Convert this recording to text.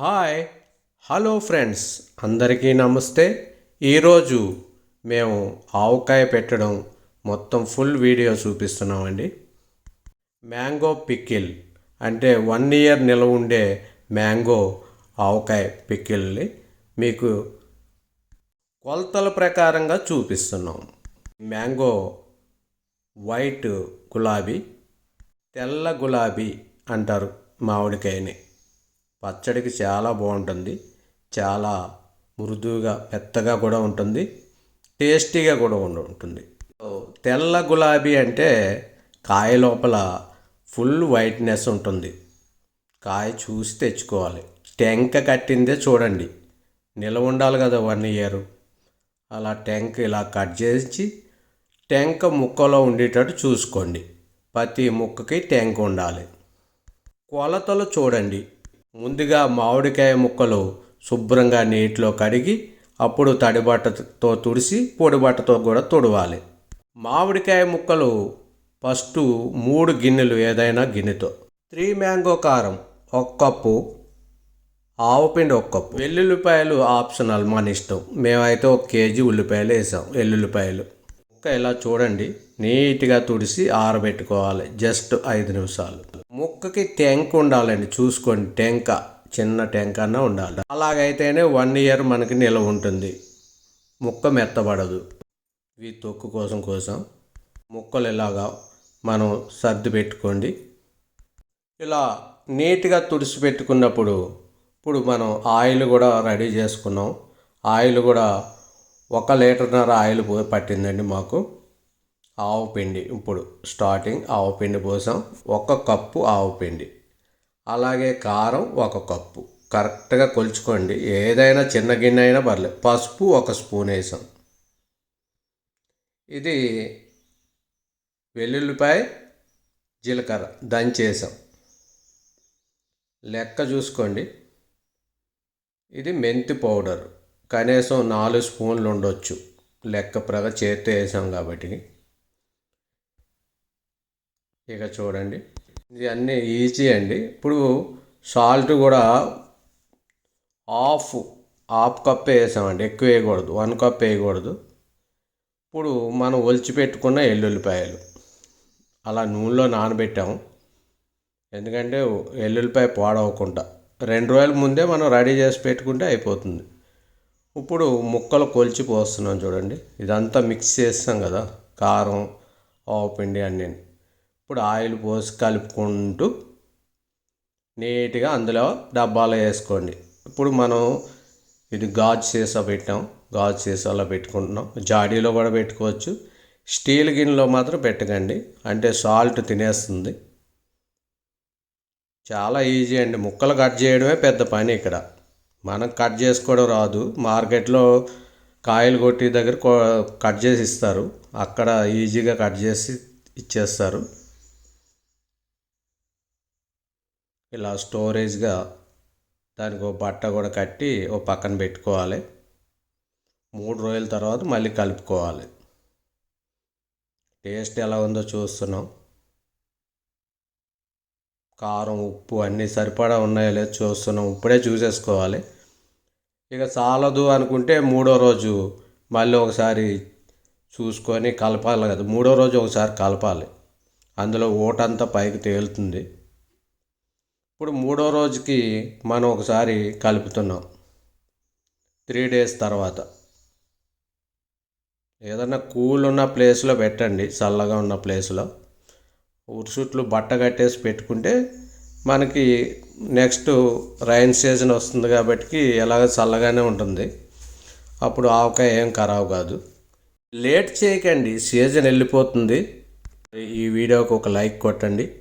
Hi hello friends. అందరికీ నమస్తే. ఈరోజు మేము ఆవకాయ పెట్టడం మొత్తం ఫుల్ వీడియో చూపిస్తున్నామండి. మ్యాంగో పికిల్ అంటే వన్ ఇయర్ నిలవ ఉండే మ్యాంగో ఆవకాయ పిక్కిల్ని మీకు కొలతల ప్రకారంగా చూపిస్తున్నాం. మ్యాంగో వైట్ గులాబీ తెల్ల గులాబీ అంటారు మామిడికాయని. పచ్చడికి చాలా బాగుంటుంది. చాలా మృదువుగా మెత్తగా కూడా ఉంటుంది. టేస్టీగా కూడా ఉంటుంది. తెల్ల గులాబీ అంటే కాయ లోపల ఫుల్ వైట్నెస్ ఉంటుంది. కాయ చూసి తెచ్చుకోవాలి. టెంక కట్టిందే చూడండి. నిలవ ఉండాలి కదా వన్ ఇయర్. అలా టెంక ఇలా కట్ చేసి టెంక ముక్కలో ఉండేటట్టు చూసుకోండి. ప్రతి ముక్కకి టెంక ఉండాలి. కొలతలు చూడండి. ముందుగా మామిడికాయ ముక్కలు శుభ్రంగా నీటిలో కడిగి అప్పుడు తడి బట్టతో తుడిసి పొడి బట్టతో కూడా తుడవాలి. మామిడికాయ ముక్కలు ఫస్ట్ మూడు గిన్నెలు ఏదైనా గిన్నెతో. త్రీ మ్యాంగో కారం ఒక కప్పు ఆవుపిండి ఒక కప్పు. వెల్లుల్లిపాయలు ఆప్షనల్ మన ఇష్టం. మేమైతే ఒక కేజీ ఉల్లిపాయలు వేసాం వెల్లుల్లిపాయలు. ముక్క ఇలా చూడండి నీట్గా తుడిసి ఆరబెట్టుకోవాలి జస్ట్ ఐదు నిమిషాలు. ముక్కకి ట్యాంక్ ఉండాలండి. చూసుకోండి. టెంక చిన్న ట్యాంక్ అన్న ఉండాలి. అలాగైతేనే వన్ ఇయర్ మనకి నిల్వ ఉంటుంది. ముక్క మెత్తబడదు. ఇవి తొక్కు కోసం కోసం ముక్కలు ఇలాగా మనం సర్ది పెట్టుకోండి. ఇలా నీట్గా తుడిచి పెట్టుకున్నప్పుడు ఇప్పుడు మనం ఆయిల్ కూడా రెడీ చేసుకున్నాం. ఆయిల్ కూడా ఒక లీటర్న్నర ఆయిల్ పో పట్టిందండి మాకు. ఆవు పిండి. ఇప్పుడు స్టార్టింగ్ ఆవు పిండి పోసాం. ఒక కప్పు ఆవు పిండి. అలాగే కారం ఒక కప్పు. కరెక్ట్గా కొలుచుకోండి. ఏదైనా చిన్న గిన్నె అయినా పర్లేదు. పసుపు ఒక స్పూన్ వేసాం. ఇది వెల్లుల్లిపాయ జీలకర్ర దంచేసాం లెక్క చూసుకోండి. ఇది మెంతి పౌడర్. కనీసం నాలుగు స్పూన్లు ఉండొచ్చు. లెక్క ప్రగా చేత వేసాం కాబట్టి. ఇక చూడండి. ఇది అన్నీ ఈజీ అండి. ఇప్పుడు సాల్ట్ కూడా హాఫ్ హాఫ్ కప్ వేసామండి. ఎక్కువ వేయకూడదు. వన్ కప్ వేయకూడదు. ఇప్పుడు మనం ఒలిచిపెట్టుకున్న ఎల్లుల్లిపాయలు. అలా నూనెలో నానబెట్టాము. ఎందుకంటే ఎల్లుల్లిపాయ పాడవకుండా. రెండు రోజుల ముందే మనం రెడీ చేసి పెట్టుకుంటే అయిపోతుంది. ఇప్పుడు ముక్కలు కొలిచి పోస్తున్నాం చూడండి. ఇదంతా మిక్స్ చేస్తాం కదా. కారం ఆవపిండి అన్నీ. ఇప్పుడు ఆయిల్ పోసి కలుపుకుంటూ నీట్గా అందులో డబ్బాలో వేసుకోండి. ఇప్పుడు మనం ఇది గాజు సీసా పెట్టాం. గాజు సీసాలో పెట్టుకుంటున్నాం. జాడీలో కూడా పెట్టుకోవచ్చు. స్టీల్ గిన్నెలో మాత్రం పెట్టకండి. అంటే సాల్ట్ తినేస్తుంది. చాలా ఈజీ అండి. ముక్కలు కట్ చేయడమే పెద్ద పని ఇక్కడ. మనం కట్ చేసుకోవడం రాదు. మార్కెట్లో కాయలు కొట్టి దగ్గర కట్ చేసి ఇస్తారు. అక్కడ ఈజీగా కట్ చేసి ఇచ్చేస్తారు. ఇలా స్టోరేజ్గా దానికి ఒక బట్ట కూడా కట్టి ఓ పక్కన పెట్టుకోవాలి. మూడు రోజుల తర్వాత మళ్ళీ కలుపుకోవాలి. టేస్ట్ ఎలా ఉందో చూస్తున్నాం. కారం ఉప్పు అన్నీ సరిపడా ఉన్నాయో లేదో చూస్తున్నాం. ఇప్పుడే చూసేసుకోవాలి. ఇక చాలదు అనుకుంటే మూడో రోజు మళ్ళీ ఒకసారి చూసుకొని కలపాలి కదా. మూడో రోజు ఒకసారి కలపాలి. అందులో ఓటంతా పైకి తేలుతుంది. ఇప్పుడు మూడో రోజుకి మనం ఒకసారి కలుపుతున్నాం. త్రీ డేస్ తర్వాత. ఏదన్నా కూల్ ఉన్న ప్లేస్లో పెట్టండి చల్లగా ఉన్న ప్లేస్లో. ఉరుసుట్లు బట్ట కట్టేసి పెట్టుకుంటే మనకి నెక్స్ట్ రైన్ సీజన్ వస్తుంది కాబట్టి ఎలాగ చల్లగానే ఉంటుంది. అప్పుడు ఆవకాయ ఏం ఖరాబ్ కాదు. లేట్ చేయకండి సీజన్ వెళ్ళిపోతుంది. ఈ వీడియోకి ఒక లైక్ కొట్టండి.